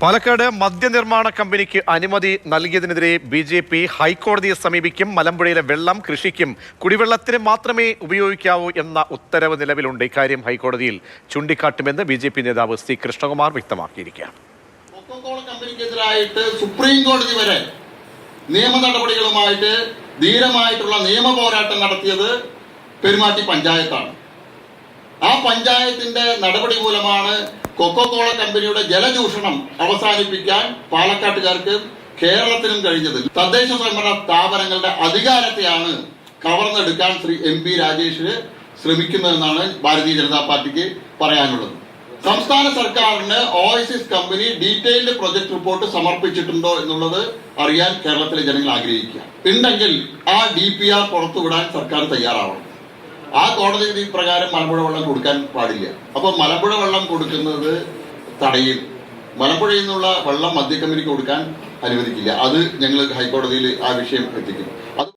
പാലക്കാട് മദ്യനിർമ്മാണ കമ്പനിക്ക് അനുമതി നൽകിയതിനെതിരെ B J P ഹൈക്കോടതിയെ സമീപിക്കും മലമ്പുഴയിലെ വെള്ളം കൃഷിക്കും കുടിവെള്ളത്തിന് മാത്രമേ ഉപയോഗിക്കാവൂ എന്ന ഉത്തരവ് നിലവിലുണ്ട്. ഇക്കാര്യം ഹൈക്കോടതിയിൽ ചൂണ്ടിക്കാട്ടുമെന്ന് ബി ജെ പി നേതാവ് സി കൃഷ്ണകുമാർ വ്യക്തമാക്കിയിരിക്കുകയാണ്. സുപ്രീം കോടതി വരെ നിയമ നടപടികളുമായിട്ട് ധീരമായിട്ടുള്ള നിയമ പോരാട്ടം നടത്തിയത് പെരുമാറ്റി പഞ്ചായത്താണ്. ആ പഞ്ചായത്തിന്റെ നടപടി മൂലമാണ് കൊക്കോകോള കമ്പനിയുടെ ജലചൂഷണം അവസാനിപ്പിക്കാൻ പാലക്കാട്ടുകാർക്ക് കേരളത്തിനും കഴിഞ്ഞത്. തദ്ദേശ സ്വയംഭരണ സ്ഥാപനങ്ങളുടെ അധികാരത്തെയാണ് കവർന്നെടുക്കാൻ ശ്രീ എം പി രാജേഷ് ശ്രമിക്കുന്നതെന്നാണ് ഭാരതീയ ജനതാ പാർട്ടിക്ക് പറയാനുള്ളത്. സംസ്ഥാന സർക്കാരിന് Oasis company detailed project report സമർപ്പിച്ചിട്ടുണ്ടോ എന്നുള്ളത് അറിയാൻ കേരളത്തിലെ ജനങ്ങൾ ആഗ്രഹിക്കുക. ഉണ്ടെങ്കിൽ ആ ഡി പി ആർ പുറത്തുവിടാൻ സർക്കാർ തയ്യാറാവണം. ആ കോടതി വിധി പ്രകാരം മലമ്പുഴ വെള്ളം കൊടുക്കാൻ പാടില്ല. അപ്പൊ മലമ്പുഴ വെള്ളം കൊടുക്കുന്നത് തടയും മലമ്പുഴയിൽ നിന്നുള്ള വെള്ളം മദ്യ കമ്പനിക്ക് കൊടുക്കാൻ അനുവദിക്കില്ല. അത് ഞങ്ങൾ ഹൈക്കോടതിയിൽ ആ വിഷയം എത്തിക്കും.